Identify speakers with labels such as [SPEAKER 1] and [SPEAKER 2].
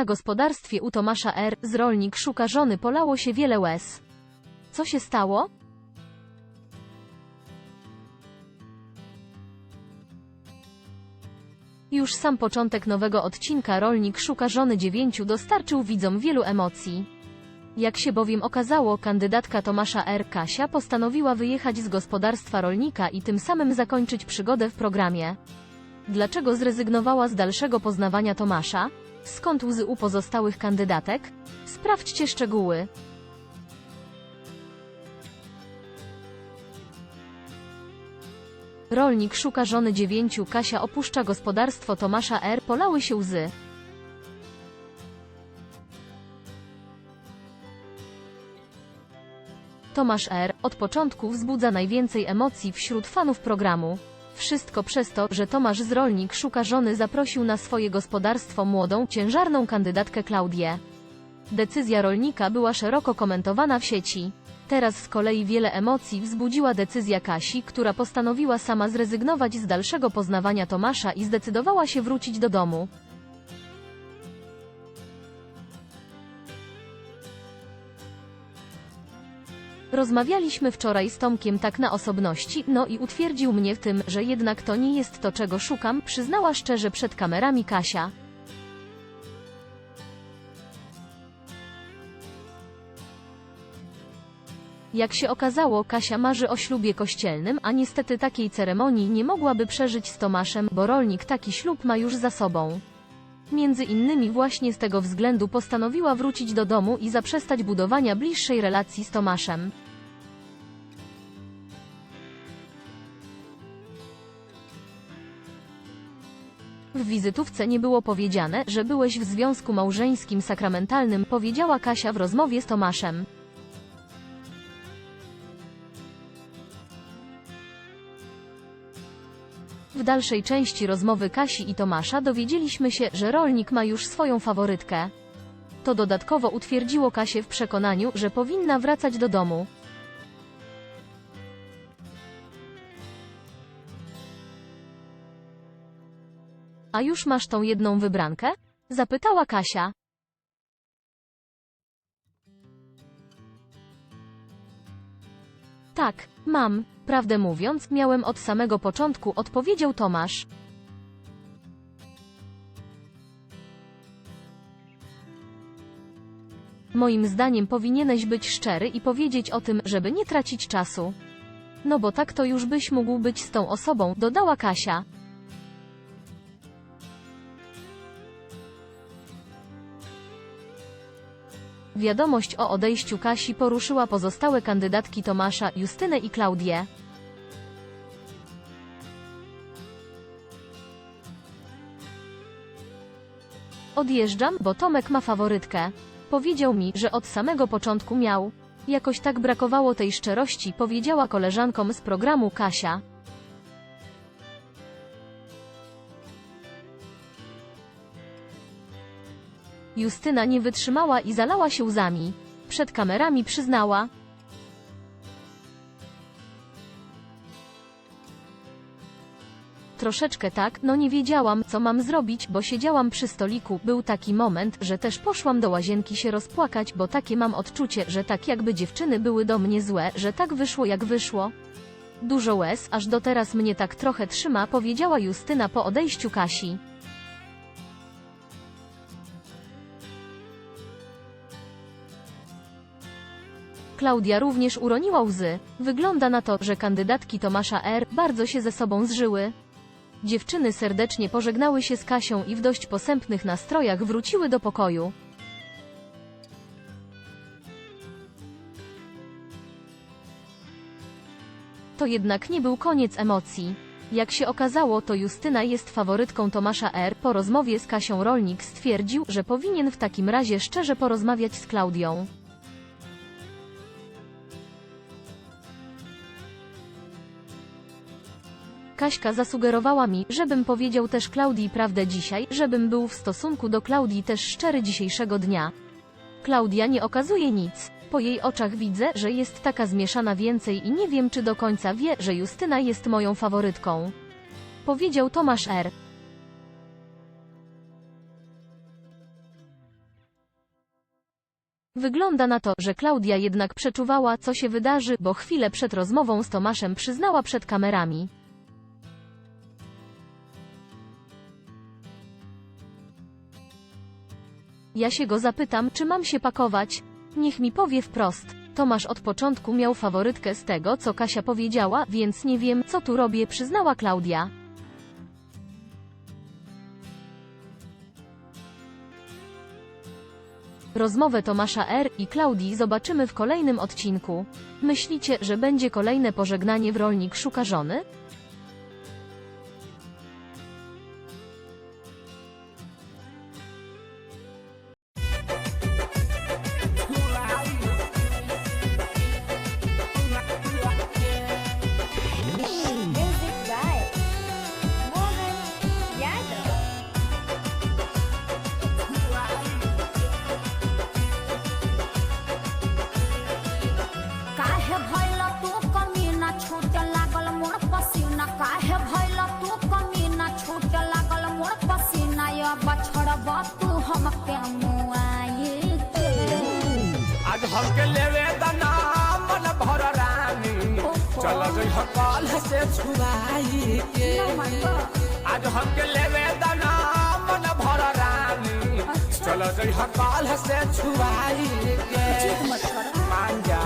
[SPEAKER 1] Na gospodarstwie u Tomasza R. z rolnik szuka żony polało się wiele łez. Co się stało? Już sam początek nowego odcinka Rolnik szuka żony dziewięciu dostarczył widzom wielu emocji. Jak się bowiem okazało, kandydatka Tomasza R. Kasia postanowiła wyjechać z gospodarstwa rolnika i tym samym zakończyć przygodę w programie. Dlaczego zrezygnowała z dalszego poznawania Tomasza? Skąd łzy u pozostałych kandydatek? Sprawdźcie szczegóły. Rolnik szuka żony dziewięciu, Kasia opuszcza gospodarstwo Tomasza R. Polały się łzy. Tomasz R. od początku wzbudza najwięcej emocji wśród fanów programu. Wszystko przez to, że Tomasz z Rolnik szuka żony zaprosił na swoje gospodarstwo młodą, ciężarną kandydatkę Klaudię. Decyzja rolnika była szeroko komentowana w sieci. Teraz z kolei wiele emocji wzbudziła decyzja Kasi, która postanowiła sama zrezygnować z dalszego poznawania Tomasza i zdecydowała się wrócić do domu. Rozmawialiśmy wczoraj z Tomkiem tak na osobności, no i utwierdził mnie w tym, że jednak to nie jest to czego szukam, przyznała szczerze przed kamerami Kasia. Jak się okazało, Kasia marzy o ślubie kościelnym, a niestety takiej ceremonii nie mogłaby przeżyć z Tomaszem, bo rolnik taki ślub ma już za sobą. Między innymi właśnie z tego względu postanowiła wrócić do domu i zaprzestać budowania bliższej relacji z Tomaszem. W wizytówce nie było powiedziane, że byłeś w związku małżeńskim sakramentalnym, powiedziała Kasia w rozmowie z Tomaszem. Dalszej części rozmowy Kasi i Tomasza dowiedzieliśmy się, że rolnik ma już swoją faworytkę. To dodatkowo utwierdziło Kasię w przekonaniu, że powinna wracać do domu. A już masz tą jedną wybrankę? Zapytała Kasia. Tak, mam. Prawdę mówiąc, miałem od samego początku, odpowiedział Tomasz. Moim zdaniem powinieneś być szczery i powiedzieć o tym, żeby nie tracić czasu. No bo tak to już byś mógł być z tą osobą, dodała Kasia. Wiadomość o odejściu Kasi poruszyła pozostałe kandydatki Tomasza, Justynę i Klaudię. Odjeżdżam, bo Tomek ma faworytkę. Powiedział mi, że od samego początku miał. Jakoś tak brakowało tej szczerości, powiedziała koleżankom z programu Kasia. Justyna nie wytrzymała i zalała się łzami. Przed kamerami przyznała. Troszeczkę tak, no nie wiedziałam, co mam zrobić, bo siedziałam przy stoliku. Był taki moment, że też poszłam do łazienki się rozpłakać, bo takie mam odczucie, że tak jakby dziewczyny były do mnie złe, że tak wyszło jak wyszło. Dużo łez, aż do teraz mnie tak trochę trzyma, powiedziała Justyna po odejściu Kasi. Klaudia również uroniła łzy. Wygląda na to, że kandydatki Tomasza R. bardzo się ze sobą zżyły. Dziewczyny serdecznie pożegnały się z Kasią i w dość posępnych nastrojach wróciły do pokoju. To jednak nie był koniec emocji. Jak się okazało, to Justyna jest faworytką Tomasza R. Po rozmowie z Kasią Rolnik stwierdził, że powinien w takim razie szczerze porozmawiać z Klaudią. Kaśka zasugerowała mi, żebym powiedział też Klaudii prawdę dzisiaj, żebym był w stosunku do Klaudii też szczery dzisiejszego dnia. Klaudia nie okazuje nic. Po jej oczach widzę, że jest taka zmieszana więcej i nie wiem czy do końca wie, że Justyna jest moją faworytką. Powiedział Tomasz R. Wygląda na to, że Klaudia jednak przeczuwała, co się wydarzy, bo chwilę przed rozmową z Tomaszem przyznała przed kamerami. Ja się go zapytam, czy mam się pakować. Niech mi powie wprost. Tomasz od początku miał faworytkę z tego, co Kasia powiedziała, więc nie wiem, co tu robię, przyznała Klaudia. Rozmowę Tomasza R. i Klaudii zobaczymy w kolejnym odcinku. Myślicie, że będzie kolejne pożegnanie w Rolnik szuka żony?
[SPEAKER 2] आज हमके लेवे दना मन भर रानी। चल गई से छुड़ाई। के आज हमके लेवे दना मन भर रानी। चल गई से छुड़ाई। के मान जा